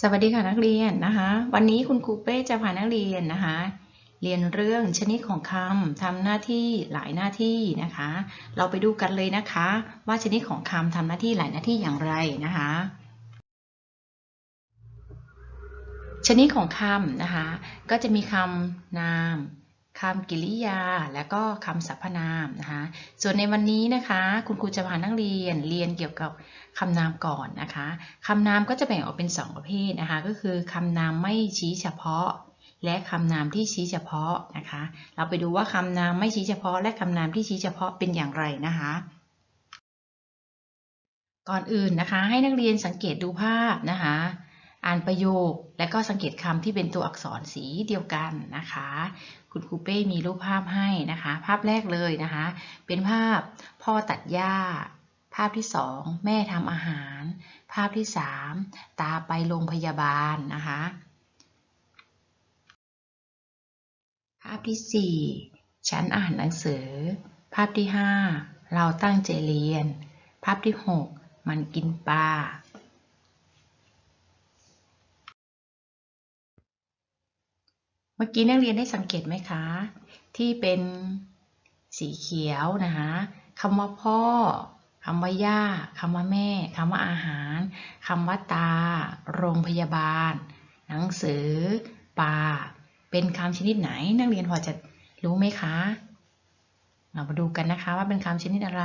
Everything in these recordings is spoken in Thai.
สวัสดีค่ะนักเรียนนะคะ วันนี้คุณครูเป้จะพานักเรียนนะคะ เรียนเรื่องชนิดของคำทำหน้าที่หลายหน้าที่นะคะ เราไปดูกันเลยนะคะ ว่าชนิดของคำทำหน้าที่หลายหน้าที่อย่างไรนะคะ ชนิดของคำนะคะ ก็จะมีคำนาม คำกิริยาและก็คำสรรพนามนะคะ ส่วนในวันนี้นะคะ คุณครูจะพานักเรียนเรียนเกี่ยวกับคำนามก่อนนะคะคำนามก็จะแบ่งออกเป็น 2 ประเภทนะคะ ก็คือคำนามไม่ชี้เฉพาะ และคำนามที่ชี้เฉพาะนะคะ เราไปดูว่าคำนามไม่ชี้เฉพาะ และคำนามที่ชี้เฉพาะเป็นอย่างไรนะคะ ก่อนอื่นนะคะ ให้นักเรียนสังเกตดูภาพนะคะอ่านประโยคและก็สังเกตคำที่เป็นตัวอักษรสีเดียวกันนะคะ คุณครูเป้มีรูปภาพให้นะคะ ภาพแรกเลยนะคะ เป็นภาพพ่อตัดหญ้า ภาพที่สองแม่ทำอาหาร ภาพที่สามตาไปโรงพยาบาลนะคะ ภาพที่สี่ฉันอ่านหนังสือ ภาพที่ห้าเราตั้งใจเรียน ภาพที่หกมันกินปลา เมื่อกี้นักเรียนได้สังเกตไหมคะ ที่เป็นสีเขียวนะคะคำว่าพ่อคำว่าย่าคำว่าแม่คำว่าอาหารคำว่าตา โรงพยาบาล หนังสือปลาเป็นคำชนิดไหน นักเรียนพอจะรู้ไหมคะ เรามาดูกันนะคะว่าเป็นคำชนิดอะไร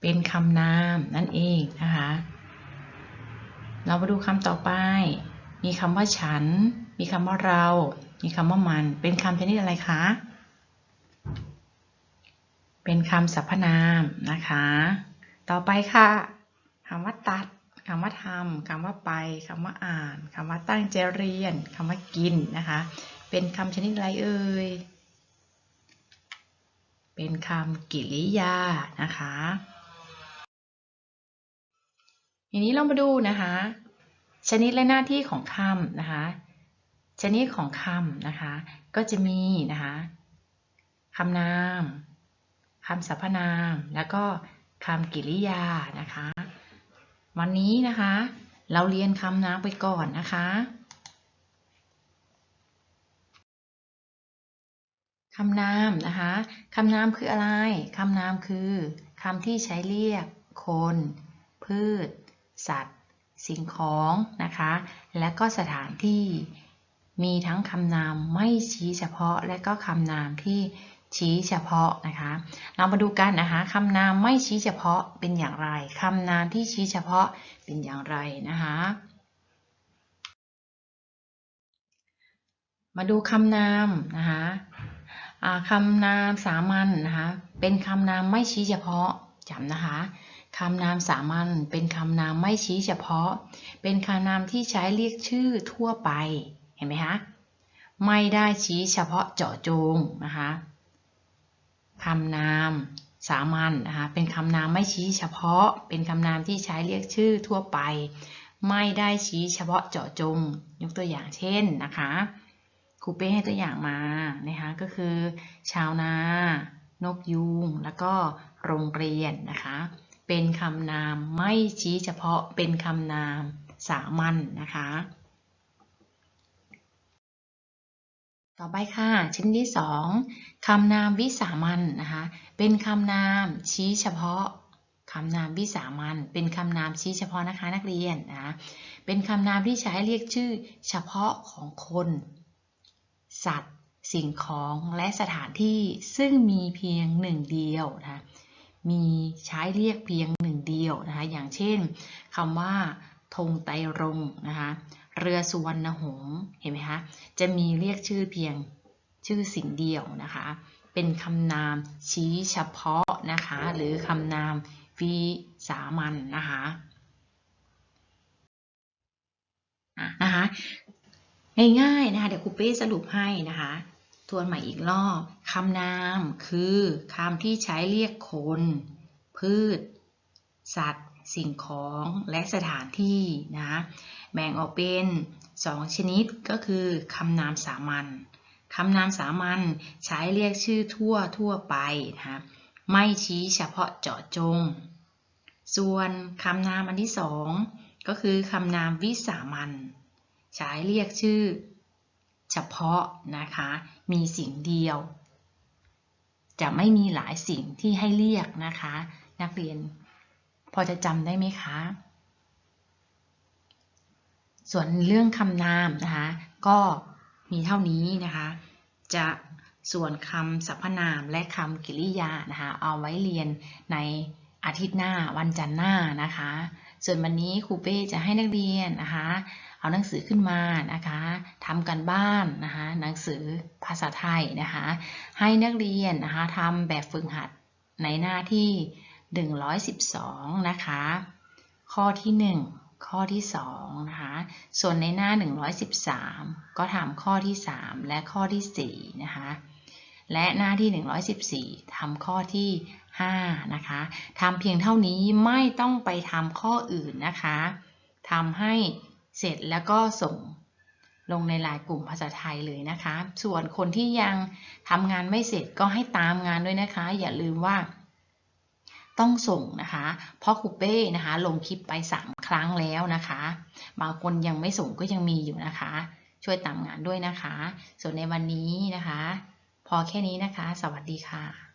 เป็นคำนามนั่นเองนะคะ เรามาดูคำต่อไป มีคำว่าฉัน มีคำว่าเรา มีคำว่ามัน เป็นคำชนิดอะไรคะ เป็นคำสรรพนามนะคะ ต่อไปค่ะคำว่าตัดคำว่าทำคำว่าไปคำว่าอ่านคำว่าตั้งใจเรียนคำว่ากินนะคะ เป็นคำชนิดอะไรเอ่ย เป็นคำกริยานะคะทีนี้เรามาดูนะคะ ชนิดและหน้าที่ของคำนะคะ ชนิดของคำนะคะ ก็จะมีนะคะคำนามคำสรรพนาม แล้วก็คำกริยานะคะ วันนี้นะคะ เราเรียนคำนามไปก่อนนะคะคำนามนะคะคำนามคืออะไรคำนามคือคำที่ใช้เรียก คน พืช สัตว์ สิ่งของนะคะ และก็สถานที่มีทั้งคำนามไม่ชี้เฉพาะ และก็คำนามที่ชี้เฉพาะนะคะ เรามาดูกันนะคะคำนามไม่ชี้เฉพาะเป็นอย่างไรคำนามที่ชี้เฉพาะเป็นอย่างไรนะคะ มาดูคำนามนะคะคำนามสามัญนนะคะ เป็นคำนามไม่ชี้เฉพาะจำนะคะ คำนามสามัญเป็นคำนามไม่ชี้เฉพาะ เป็นคำนามที่ใช้เรียกชื่อทั่วไป เห็นไหมคะ ไม่ได้ชี้เฉพาะเจาะจงนะคะคำนามสามัญนนะคะ เป็นคำนามไม่ชี้เฉพาะ เป็นคำนามที่ใช้เรียกชื่อทั่วไป ไม่ได้ชี้เฉพาะเจาะจง ยกตัวอย่างเช่นนะคะครูเป้ให้ตัวอย่างมานะคะ ก็คือ ชาวนา นกยูง แล้วก็โรงเรียนนะคะ เป็นคำนามไม่ชี้เฉพาะเป็นคำนามสามัญนนะคะ ต่อไปค่ะ ชิ้นที่สองคำนามวิสามัญนนะคะ เป็นคำนามชี้เฉพาะคำนามวิสามัญเป็นคำนามชี้เฉพาะนะคะนักเรียนนะเป็นคำนามที่ใช้เรียกชื่อเฉพาะของคน สัตว์ สิ่งของและสถานที่ซึ่งมีเพียงหนึ่งเดียวนะะ มีใช้เรียกเพียงหนึ่งเดียวนะคะ อย่างเช่นคำว่าธงไตรรงนะคะเรือสุวรรณหงส์เห็นไหมคะจะมีเรียกชื่อเพียงชื่อสิ่งเดียวนะคะ เป็นคำนามชี้เฉพาะนะคะ หรือคำนามวิสามันนะคะนะคะง่ายๆนะคะเดี๋ยวครูเป้สรุปให้นะคะ ทวนใหม่อีกรอบคำนามคือคำที่ใช้เรียกคน พืช สัตว์ สิ่งของและสถานที่นะแบ่งออกเป็น2ชนิดก็คือคำนามสามัญคำนามสามัญใช้เรียกชื่อทั่วทั่วไปนะคะไม่ชี้เฉพาะเจาะจง ส่วนคำนามอันที่สองก็คือคำนามวิสามัญใช้เรียกชื่อ เฉพาะนะคะ มีสิ่งเดียว จะไม่มีหลายสิ่งที่ให้เรียกนะคะ นักเรียน พอจะจำได้ไหมคะ ส่วนเรื่องคำนามนะคะ ก็มีเท่านี้นะคะ จะส่วนคำสรรพนามและคำกริยานะคะ เอาไว้เรียนในอาทิตย์หน้าวันจันทร์หน้านะคะ ส่วนวันนี้ครูเป้จะให้นักเรียนนะคะ เอาหนังสือขึ้นมานะคะทำกันบ้านนะคะหนังสือภาษาไทยนะคะให้นักเรียนนะคะทำแบบฝึกหัดในหน้าที่ 112 นะคะ ข้อที่ 1 ข้อที่2นะคะส่วนในหน้า 113 ก็ทำข้อที่ 3 และข้อที่4นะคะและหน้าที่ 114ทำข้อที่ 5 นะคะทำเพียงเท่านี้ไม่ต้องไปทำข้ออื่นนะคะทำให้ เสร็จแล้วก็ส่งลงในไลายกลุ่มภาษาไทยเลยนะคะ ส่วนคนที่ยังทำงานไม่เสร็จก็ให้ตามงานด้วยนะคะ อย่าลืมว่า ต้องส่งนะคะ เพราะคูเป้นะคะ ลงคลิปไป 3 ครั้งแล้วนะคะ บางคนยังไม่ส่งก็ยังมีอยู่นะคะ ช่วยตามงานด้วยนะคะ ส่วนในวันนี้นะคะ พอแค่นี้นะคะ สวัสดีค่ะ